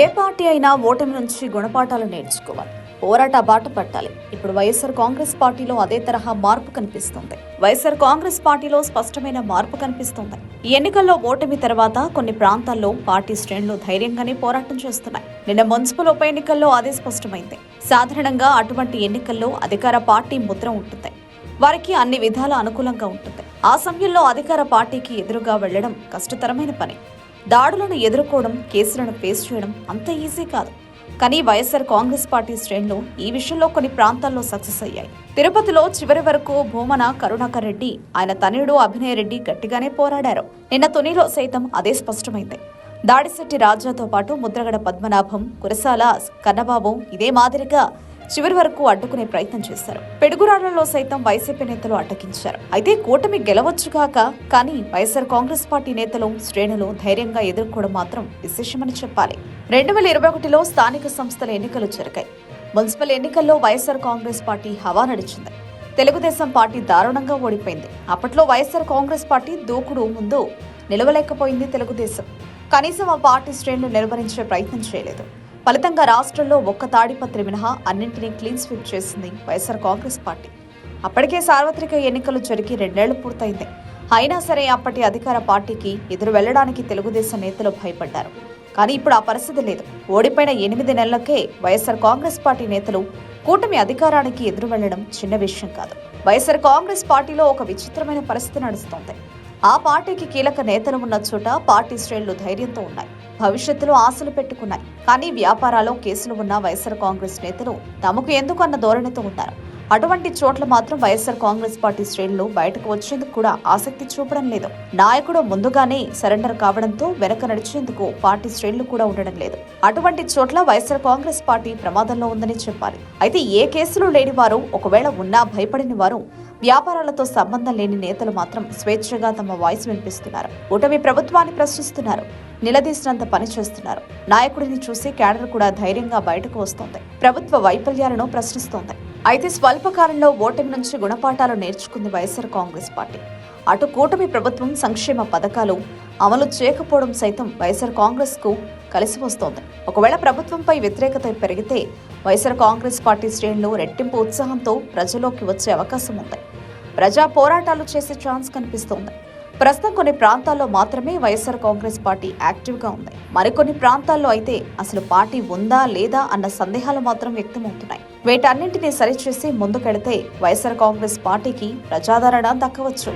ఏ party అయినా ఓటమి నుంచి గుణపాఠాలు నేర్చుకోవాలి. పోరాట బాట పట్టాలి. ఇప్పుడు వైఎస్ఆర్ కాంగ్రెస్ పార్టీలో అదే తరహా మార్పు కనిపిస్తుంది. వైఎస్ఆర్ కాంగ్రెస్ పార్టీలో స్పష్టమైన మార్పు కనిపిస్తుంది. ఈ ఎన్నికల్లో ఓటమి తర్వాత కొన్ని ప్రాంతాల్లో పార్టీ శ్రేణులు ధైర్యంగానే పోరాటం చేస్తున్నాయి. నిన్న మున్సిపల్ ఉప ఎన్నికల్లో అదే స్పష్టమైంది. సాధారణంగా అటువంటి ఎన్నికల్లో అధికార పార్టీ ముద్ర ఉంటుంది. వారికి అన్ని విధాల అనుకూలంగా ఉంటుంది. ఆ సమయంలో అధికార పార్టీకి ఎదురుగా వెళ్ళడం కష్టతరమైన పని. దాడులను ఎదుర్కోవడం కేసులను ఫేస్ చేయడం అంత ఈజీ కాదు. కానీ వైఎస్ఆర్ కాంగ్రెస్ పార్టీ శ్రేణులు ఈ విషయంలో కొన్ని ప్రాంతాల్లో సక్సెస్ అయ్యాయి. తిరుపతిలో చివరి వరకు భూమన కరుణాకర్ రెడ్డి ఆయన తనయుడు అభినయ రెడ్డి గట్టిగానే పోరాడారు. నిన్న తునిలో సైతం అదే స్పష్టమైంది. దాడిశెట్టి రాజాతో పాటు ముద్రగడ పద్మనాభం కురసాల కన్నబాబు ఇదే మాదిరిగా చివరి వరకు అడ్డుకునే ప్రయత్నం చేశారు. పెడుగురాళ్ళలో సైతం వైసీపీ నేతలు అడ్డగించారు. అయితే కూటమి గెలవచ్చుగాక కానీ వైఎస్ఆర్ కాంగ్రెస్ పార్టీ నేతలు శ్రేణులు ధైర్యంగా ఎదుర్కోవడం మాత్రం విశేషమని చెప్పాలి. రెండు వేల ఇరవై ఒకటిలో స్థానిక సంస్థల ఎన్నికలు జరిగాయి. మున్సిపల్ ఎన్నికల్లో వైఎస్ఆర్ కాంగ్రెస్ పార్టీ హవా నడిచింది. తెలుగుదేశం పార్టీ దారుణంగా ఓడిపోయింది. అప్పట్లో వైఎస్ఆర్ కాంగ్రెస్ పార్టీ దూకుడు ముందు నిలవలేకపోయింది తెలుగుదేశం. కనీసం ఆ పార్టీ శ్రేణులు నిర్వహించే ప్రయత్నం చేయలేదు. ఫలితంగా రాష్ట్రంలో ఒక్క తాడిపత్రి మినహా అన్నింటినీ క్లీన్ స్వీప్ చేసింది వైఎస్ఆర్ కాంగ్రెస్ పార్టీ. అప్పటికే సార్వత్రిక ఎన్నికలు జరిగి రెండేళ్ళు పూర్తయింది. అయినా సరే అప్పటి అధికార పార్టీకి ఎదురు వెళ్ళడానికి తెలుగుదేశం నేతలు భయపడ్డారు. కానీ ఇప్పుడు ఆ పరిస్థితి లేదు. ఓడిపోయిన ఎనిమిది నెలలకే వైఎస్ఆర్ కాంగ్రెస్ పార్టీ నేతలు కూటమి అధికారానికి ఎదురు వెళ్ళడం చిన్న విషయం కాదు. వైఎస్ఆర్ కాంగ్రెస్ పార్టీలో ఒక విచిత్రమైన పరిస్థితి నడుస్తోంది. ఆ పార్టీకి కీలక నేతలు ఉన్న చోట పార్టీ శ్రేణులు ధైర్యంతో ఉన్నాయి. భవిష్యత్తులో ఆశలు పెట్టుకున్నాయి. కానీ వ్యాపారాల్లో కేసులు ఉన్న వైఎస్ఆర్ కాంగ్రెస్ నేతలు తమకు ఎందుకు అన్న ధోరణితో ఉన్నారు. అటువంటి చోట్ల మాత్రం వైఎస్ఆర్ కాంగ్రెస్ పార్టీ శ్రేణులు బయటకు వచ్చేందుకు కూడా ఆసక్తి చూపడం లేదు. నాయకుడు ముందుగానే సరెండర్ కావడంతో వెనక నడిచేందుకు పార్టీ శ్రేణులు కూడా ఉండడం లేదు. అటువంటి చోట్ల వైఎస్ఆర్ కాంగ్రెస్ పార్టీ ప్రమాదంలో ఉందని చెప్పాలి. అయితే ఏ కేసులు లేని వారు ఒకవేళ ఉన్నా భయపడిన వారు వ్యాపారాలతో సంబంధం లేని నేతలు మాత్రం స్వేచ్ఛగా తమ వాయిస్ వినిపిస్తున్నారు. కూటమి ప్రభుత్వాన్ని ప్రశ్నిస్తున్నారు. నిలదీసినంత పని చేస్తున్నారు. నాయకుడిని చూసి క్యాడర్ కూడా ధైర్యంగా బయటకు వస్తోంది. ప్రభుత్వ వైఫల్యాలను ప్రశ్నిస్తోంది. అయితే స్వల్పకాలంలో ఓటమి నుంచి గుణపాఠాలు నేర్చుకుంది వైఎస్ఆర్ కాంగ్రెస్ పార్టీ. అటు కూటమి ప్రభుత్వం సంక్షేమ పథకాలు అమలు చేయకపోవడం సైతం వైఎస్ఆర్ కాంగ్రెస్కు కలిసి వస్తోంది. ఒకవేళ ప్రభుత్వంపై వ్యతిరేకత పెరిగితే వైఎస్ఆర్ కాంగ్రెస్ పార్టీ శ్రేణులు రెట్టింపు ఉత్సాహంతో ప్రజల్లోకి వచ్చే అవకాశం ఉంది. ప్రజా పోరాటాలు చేసే ఛాన్స్ కనిపిస్తోంది. ప్రస్తుతం కొన్ని ప్రాంతాల్లో మాత్రమే వైఎస్ఆర్ కాంగ్రెస్ పార్టీ యాక్టివ్గా ఉంది. మరికొన్ని ప్రాంతాల్లో అయితే అసలు పార్టీ ఉందా లేదా అన్న సందేహాలు మాత్రం వ్యక్తమవుతున్నాయి. వీటన్నింటినీ సరిచేసి ముందుకెడితే వైఎస్ఆర్ కాంగ్రెస్ పార్టీకి ప్రజాదరణ దక్కవచ్చు.